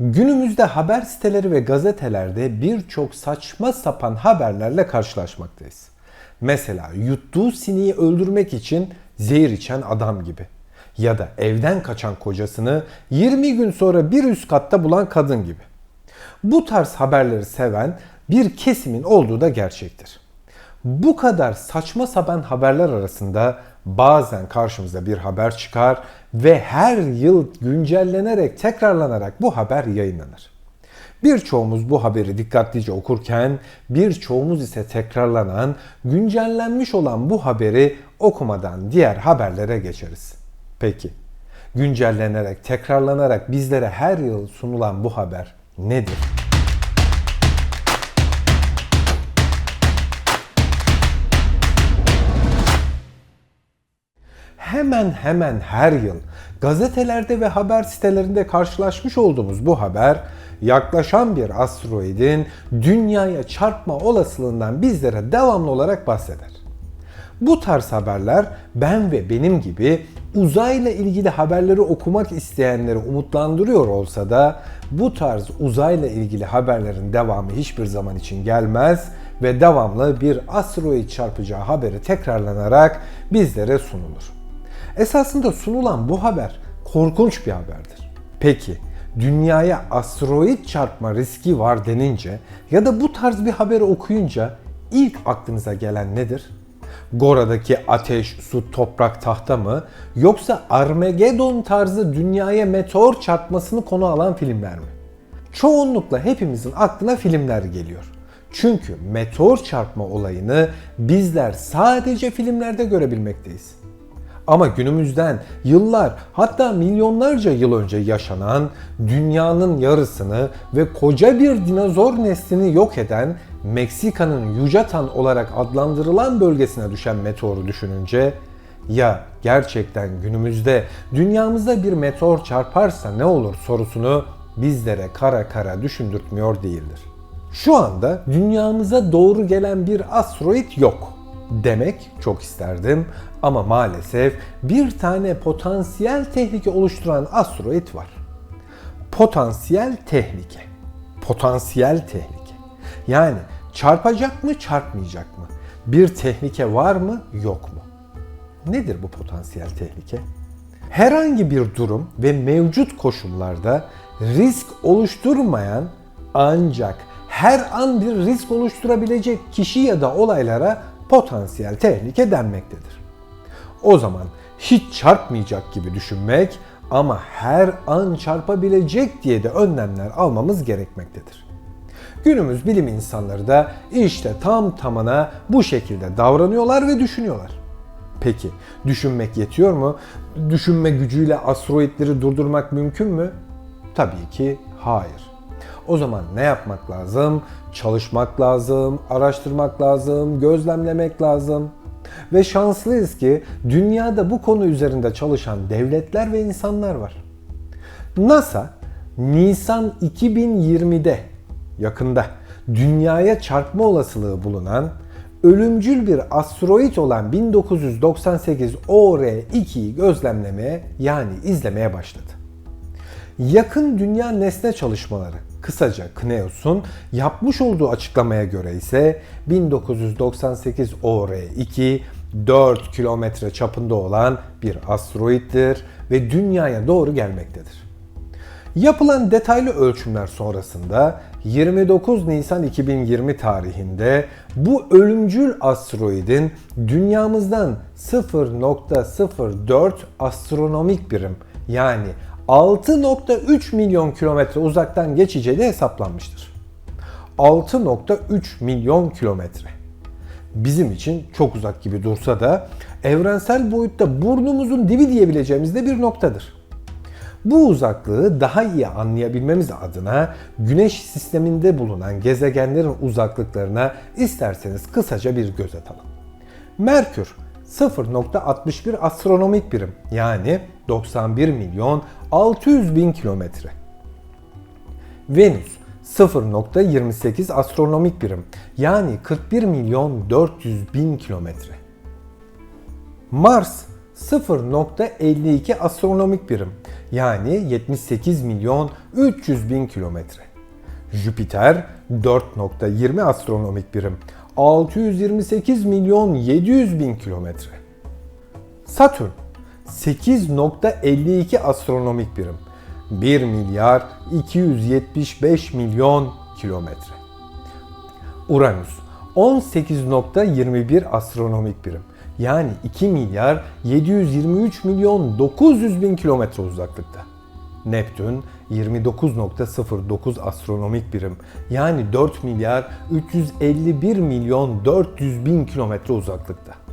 Günümüzde haber siteleri ve gazetelerde birçok saçma sapan haberlerle karşılaşmaktayız. Mesela yuttuğu sineği öldürmek için zehir içen adam gibi. Ya da evden kaçan kocasını 20 gün sonra bir üst katta bulan kadın gibi. Bu tarz haberleri seven bir kesimin olduğu da gerçektir. Bu kadar saçma sapan haberler arasında bazen karşımıza bir haber çıkar ve her yıl güncellenerek, tekrarlanarak bu haber yayınlanır. Birçoğumuz bu haberi dikkatlice okurken, birçoğumuz ise tekrarlanan, güncellenmiş olan bu haberi okumadan diğer haberlere geçeriz. Peki, güncellenerek, tekrarlanarak bizlere her yıl sunulan bu haber nedir? Hemen hemen her yıl gazetelerde ve haber sitelerinde karşılaşmış olduğumuz bu haber yaklaşan bir asteroidin dünyaya çarpma olasılığından bizlere devamlı olarak bahseder. Bu tarz haberler ben ve benim gibi uzayla ilgili haberleri okumak isteyenleri umutlandırıyor olsa da bu tarz uzayla ilgili haberlerin devamı hiçbir zaman için gelmez ve devamlı bir asteroid çarpacağı haberi tekrarlanarak bizlere sunulur. Esasında sunulan bu haber korkunç bir haberdir. Peki dünyaya asteroid çarpma riski var denince ya da bu tarz bir haberi okuyunca ilk aklınıza gelen nedir? Gora'daki ateş, su, toprak, tahta mı? Yoksa Armageddon tarzı dünyaya meteor çarpmasını konu alan filmler mi? Çoğunlukla hepimizin aklına filmler geliyor. Çünkü meteor çarpma olayını bizler sadece filmlerde görebilmekteyiz. Ama günümüzden yıllar hatta milyonlarca yıl önce yaşanan dünyanın yarısını ve koca bir dinozor neslini yok eden Meksika'nın Yucatan olarak adlandırılan bölgesine düşen meteoru düşününce ya gerçekten günümüzde dünyamıza bir meteor çarparsa ne olur sorusunu bizlere kara kara düşündürtmüyor değildir. Şu anda dünyamıza doğru gelen bir asteroid yok demek çok isterdim ama maalesef bir tane potansiyel tehlike oluşturan asteroid var. Potansiyel tehlike. Potansiyel tehlike. Yani çarpacak mı, çarpmayacak mı? Bir tehlike var mı, yok mu? Nedir bu potansiyel tehlike? Herhangi bir durum ve mevcut koşullarda risk oluşturmayan ancak her an bir risk oluşturabilecek kişi ya da olaylara potansiyel tehlike denmektedir. O zaman hiç çarpmayacak gibi düşünmek ama her an çarpabilecek diye de önlemler almamız gerekmektedir. Günümüz bilim insanları da işte tam tamına bu şekilde davranıyorlar ve düşünüyorlar. Peki düşünmek yetiyor mu? Düşünme gücüyle asteroidleri durdurmak mümkün mü? Tabii ki hayır. O zaman ne yapmak lazım? Çalışmak lazım, araştırmak lazım, gözlemlemek lazım. Ve şanslıyız ki dünyada bu konu üzerinde çalışan devletler ve insanlar var. NASA Nisan 2020'de yakında dünyaya çarpma olasılığı bulunan ölümcül bir asteroid olan 1998 OR2'yi gözlemlemeye yani izlemeye başladı. Yakın Dünya Nesne Çalışmaları kısaca CNEOS'un yapmış olduğu açıklamaya göre ise 1998 OR2 4 kilometre çapında olan bir asteroittir ve dünyaya doğru gelmektedir. Yapılan detaylı ölçümler sonrasında 29 Nisan 2020 tarihinde bu ölümcül asteroidin dünyamızdan 0.04 astronomik birim yani 6.3 milyon kilometre uzaktan geçeceği de hesaplanmıştır. 6.3 milyon kilometre. Bizim için çok uzak gibi dursa da evrensel boyutta burnumuzun dibi diyebileceğimiz de bir noktadır. Bu uzaklığı daha iyi anlayabilmemiz adına Güneş sisteminde bulunan gezegenlerin uzaklıklarına isterseniz kısaca bir göz atalım. Merkür 0.61 astronomik birim yani 91 milyon 600 bin kilometre. Venüs 0.28 astronomik birim yani 41 milyon 400 bin kilometre. Mars 0.52 astronomik birim Yani 78 milyon 300 bin kilometre. Jüpiter 4.20 astronomik birim 628 milyon 700 bin kilometre. Satürn 8.52 astronomik birim 1 milyar 275 milyon kilometre. Uranüs 18.21 astronomik birim yani 2 milyar 723 milyon 900 bin kilometre uzaklıkta. Neptün 29.09 astronomik birim yani 4 milyar 351 milyon 400 bin kilometre uzaklıkta.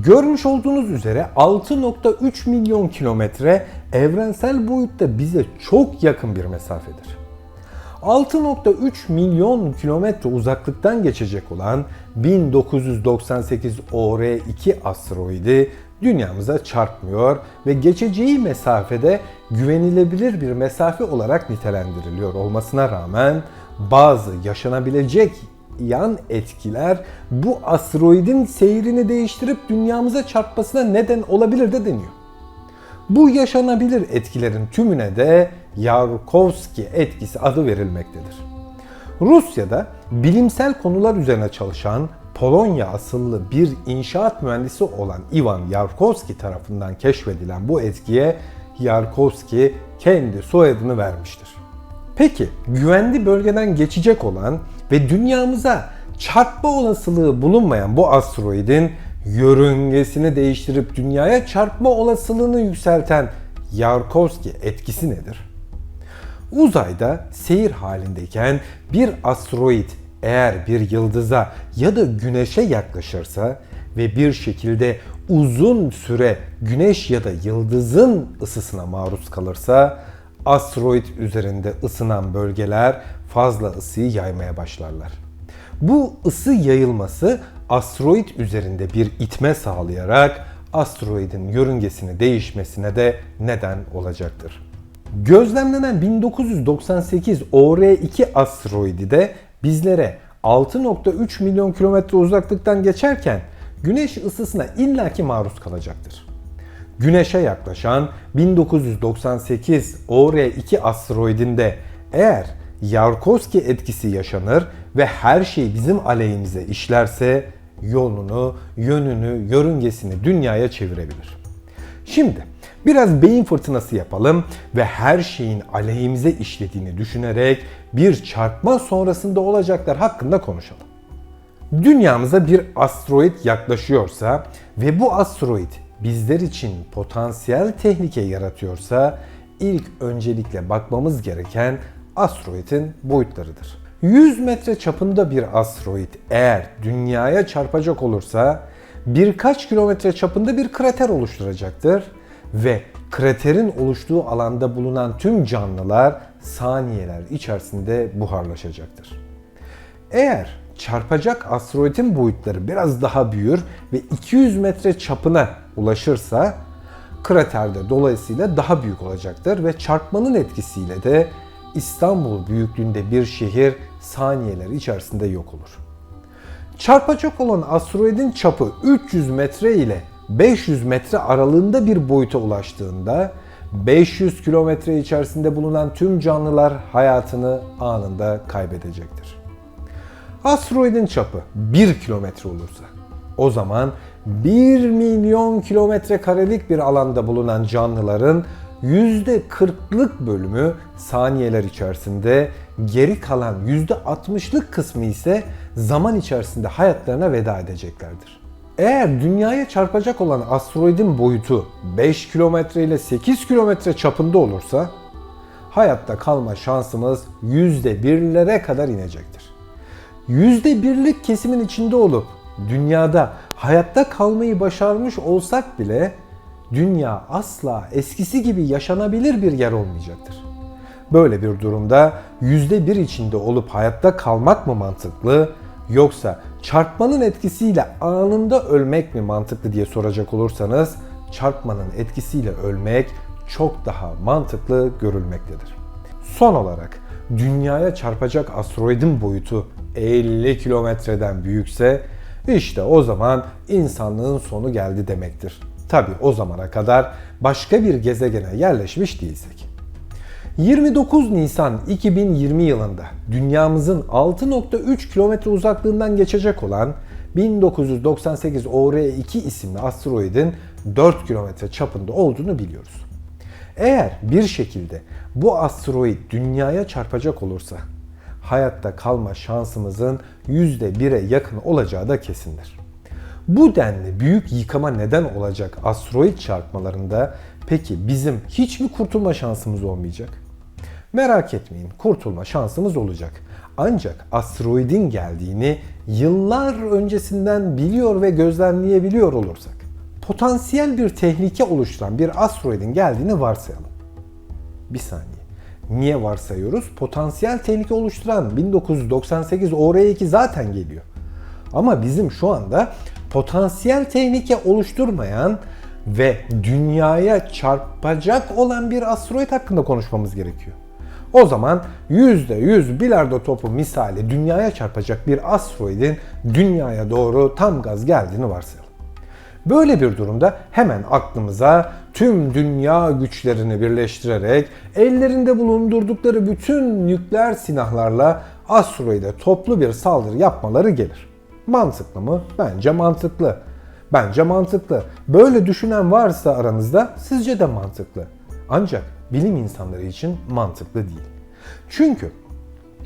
Görmüş olduğunuz üzere 6.3 milyon kilometre evrensel boyutta bize çok yakın bir mesafedir. 6.3 milyon kilometre uzaklıktan geçecek olan 1998 OR2 asteroidi dünyamıza çarpmıyor ve geçeceği mesafede güvenilebilir bir mesafe olarak nitelendiriliyor olmasına rağmen bazı yaşanabilecek yan etkiler bu asteroidin seyrini değiştirip dünyamıza çarpmasına neden olabilir de deniyor. Bu yaşanabilir etkilerin tümüne de Yarkovski etkisi adı verilmektedir. Rusya'da bilimsel konular üzerine çalışan Polonya asıllı bir inşaat mühendisi olan Ivan Yarkovski tarafından keşfedilen bu etkiye Yarkovski kendi soyadını vermiştir. Peki güvenli bölgeden geçecek olan ve dünyamıza çarpma olasılığı bulunmayan bu asteroidin yörüngesini değiştirip dünyaya çarpma olasılığını yükselten Yarkovski etkisi nedir? Uzayda seyir halindeyken bir asteroid eğer bir yıldıza ya da güneşe yaklaşırsa ve bir şekilde uzun süre güneş ya da yıldızın ısısına maruz kalırsa asteroid üzerinde ısınan bölgeler fazla ısıyı yaymaya başlarlar. Bu ısı yayılması asteroid üzerinde bir itme sağlayarak asteroidin yörüngesini değişmesine de neden olacaktır. Gözlemlenen 1998 OR2 asteroidi de bizlere 6.3 milyon kilometre uzaklıktan geçerken güneş ısısına illaki maruz kalacaktır. Güneşe yaklaşan 1998 OR2 asteroidinde eğer Yarkovski etkisi yaşanır ve her şey bizim aleyhimize işlerse yolunu, yönünü, yörüngesini dünyaya çevirebilir. Şimdi biraz beyin fırtınası yapalım ve her şeyin aleyhimize işlediğini düşünerek bir çarpma sonrasında olacaklar hakkında konuşalım. Dünyamıza bir asteroid yaklaşıyorsa ve bu asteroid bizler için potansiyel tehlike yaratıyorsa ilk öncelikle bakmamız gereken asteroidin boyutlarıdır. 100 metre çapında bir asteroid eğer dünyaya çarpacak olursa birkaç kilometre çapında bir krater oluşturacaktır ve kraterin oluştuğu alanda bulunan tüm canlılar saniyeler içerisinde buharlaşacaktır. Eğer çarpacak asteroidin boyutları biraz daha büyür ve 200 metre çapına ulaşırsa kraterde dolayısıyla daha büyük olacaktır ve çarpmanın etkisiyle de İstanbul büyüklüğünde bir şehir saniyeler içerisinde yok olur. Çarpacak olan asteroidin çapı 300 metre ile 500 metre aralığında bir boyuta ulaştığında 500 kilometre içerisinde bulunan tüm canlılar hayatını anında kaybedecektir. Asteroidin çapı 1 kilometre olursa o zaman 1 milyon kilometre karelik bir alanda bulunan canlıların %40'lık bölümü saniyeler içerisinde, geri kalan %60'lık kısmı ise zaman içerisinde hayatlarına veda edeceklerdir. Eğer dünyaya çarpacak olan asteroidin boyutu 5 kilometre ile 8 kilometre çapında olursa hayatta kalma şansımız %1'lere kadar inecektir. %1'lik kesimin içinde olup dünyada hayatta kalmayı başarmış olsak bile dünya asla eskisi gibi yaşanabilir bir yer olmayacaktır. Böyle bir durumda %1 içinde olup hayatta kalmak mı mantıklı yoksa çarpmanın etkisiyle anında ölmek mi mantıklı diye soracak olursanız çarpmanın etkisiyle ölmek çok daha mantıklı görülmektedir. Son olarak dünyaya çarpacak asteroidin boyutu 50 kilometreden büyükse işte o zaman insanlığın sonu geldi demektir. Tabi o zamana kadar başka bir gezegene yerleşmiş değilsek. 29 Nisan 2020 yılında dünyamızın 6.3 kilometre uzaklığından geçecek olan 1998 OR2 isimli asteroidin 4 kilometre çapında olduğunu biliyoruz. Eğer bir şekilde bu asteroid dünyaya çarpacak olursa hayatta kalma şansımızın %1'e yakın olacağı da kesindir. Bu denli büyük yıkama neden olacak asteroid çarpmalarında peki bizim hiç mi kurtulma şansımız olmayacak? Merak etmeyin kurtulma şansımız olacak. Ancak asteroidin geldiğini yıllar öncesinden biliyor ve gözlemleyebiliyor olursak potansiyel bir tehlike oluşturan bir asteroidin geldiğini varsayalım. Bir saniye. Niye varsayıyoruz? Potansiyel tehlike oluşturan 1998 OR2 zaten geliyor. Ama bizim şu anda potansiyel tehlike oluşturmayan ve dünyaya çarpacak olan bir asteroid hakkında konuşmamız gerekiyor. O zaman %100 bilardo topu misali dünyaya çarpacak bir asteroidin dünyaya doğru tam gaz geldiğini varsayalım. Böyle bir durumda hemen aklımıza tüm dünya güçlerini birleştirerek ellerinde bulundurdukları bütün nükleer silahlarla asteroide toplu bir saldırı yapmaları gelir. Mantıklı mı? Bence mantıklı. Bence mantıklı. Böyle düşünen varsa aranızda sizce de mantıklı. Ancak bilim insanları için mantıklı değil. Çünkü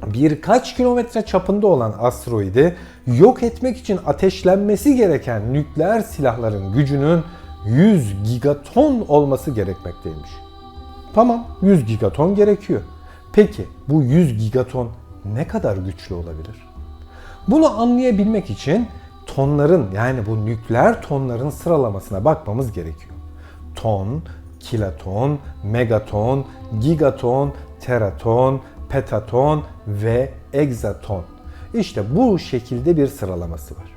birkaç kilometre çapında olan asteroidi yok etmek için ateşlenmesi gereken nükleer silahların gücünün 100 gigaton olması gerekmekteymiş. Tamam 100 gigaton gerekiyor. Peki bu 100 gigaton ne kadar güçlü olabilir? Bunu anlayabilmek için tonların yani bu nükleer tonların sıralamasına bakmamız gerekiyor. Ton, kiloton, megaton, gigaton, teraton, petaton ve egzaton. İşte bu şekilde bir sıralaması var.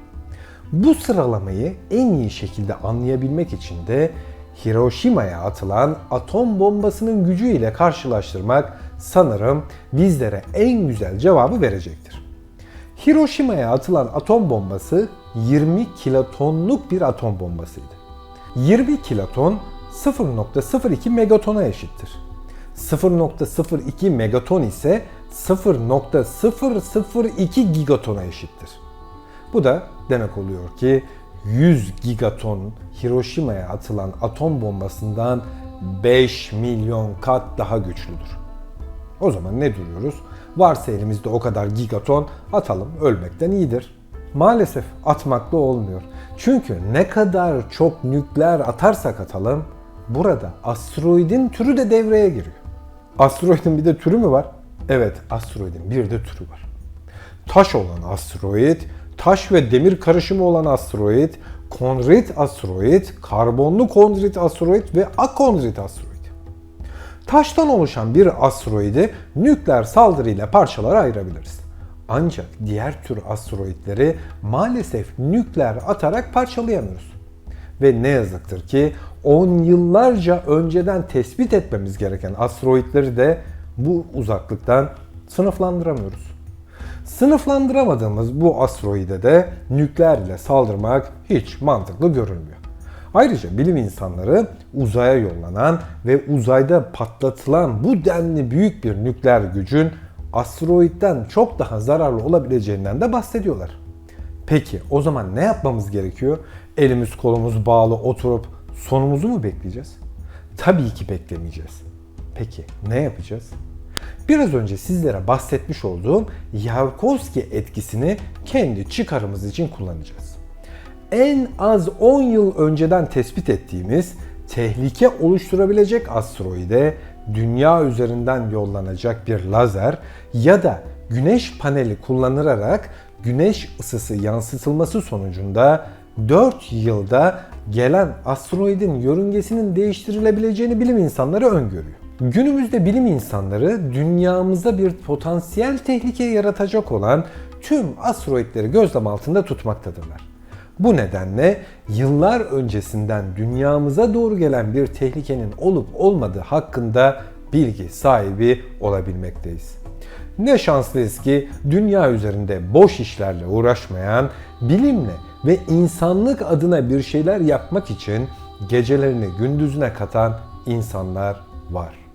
Bu sıralamayı en iyi şekilde anlayabilmek için de Hiroşima'ya atılan atom bombasının gücüyle karşılaştırmak sanırım bizlere en güzel cevabı verecektir. Hiroşima'ya atılan atom bombası 20 kilotonluk bir atom bombasıydı. 20 kiloton 0.02 megatona eşittir. 0.02 megaton ise 0.002 gigatona eşittir. Bu da demek oluyor ki 100 gigaton Hiroşima'ya atılan atom bombasından 5 milyon kat daha güçlüdür. O zaman ne duruyoruz? Varsa elimizde o kadar gigaton atalım ölmekten iyidir. Maalesef atmakla olmuyor. Çünkü ne kadar çok nükleer atarsak atalım burada asteroidin türü de devreye giriyor. Asteroidin bir de türü mü var? Evet, asteroidin bir de türü var. Taş olan asteroid, taş ve demir karışımı olan asteroid, kondrit asteroid, karbonlu kondrit asteroid ve akondrit asteroid. Taştan oluşan bir asteroidi nükleer saldırıyla parçalara ayırabiliriz. Ancak diğer tür asteroidleri maalesef nükleer atarak parçalayamıyoruz. Ve ne yazıktır ki 10 yıllarca önceden tespit etmemiz gereken asteroidleri de bu uzaklıktan sınıflandıramıyoruz. Sınıflandıramadığımız bu asteroide de nükleer ile saldırmak hiç mantıklı görünmüyor. Ayrıca bilim insanları uzaya yollanan ve uzayda patlatılan bu denli büyük bir nükleer gücün asteroidden çok daha zararlı olabileceğinden de bahsediyorlar. Peki o zaman ne yapmamız gerekiyor? Elimiz kolumuz bağlı oturup sonumuzu mu bekleyeceğiz? Tabii ki beklemeyeceğiz. Peki ne yapacağız? Biraz önce sizlere bahsetmiş olduğum Yarkovski etkisini kendi çıkarımız için kullanacağız. En az 10 yıl önceden tespit ettiğimiz tehlike oluşturabilecek asteroide dünya üzerinden yollanacak bir lazer ya da güneş paneli kullanılarak güneş ısısı yansıtılması sonucunda 4 yılda gelen asteroidin yörüngesinin değiştirilebileceğini bilim insanları öngörüyor. Günümüzde bilim insanları dünyamıza bir potansiyel tehlike yaratacak olan tüm asteroidleri gözlem altında tutmaktadırlar. Bu nedenle yıllar öncesinden dünyamıza doğru gelen bir tehlikenin olup olmadığı hakkında bilgi sahibi olabilmekteyiz. Ne şanslıyız ki dünya üzerinde boş işlerle uğraşmayan, bilimle ve insanlık adına bir şeyler yapmak için gecelerini gündüzüne katan insanlar var.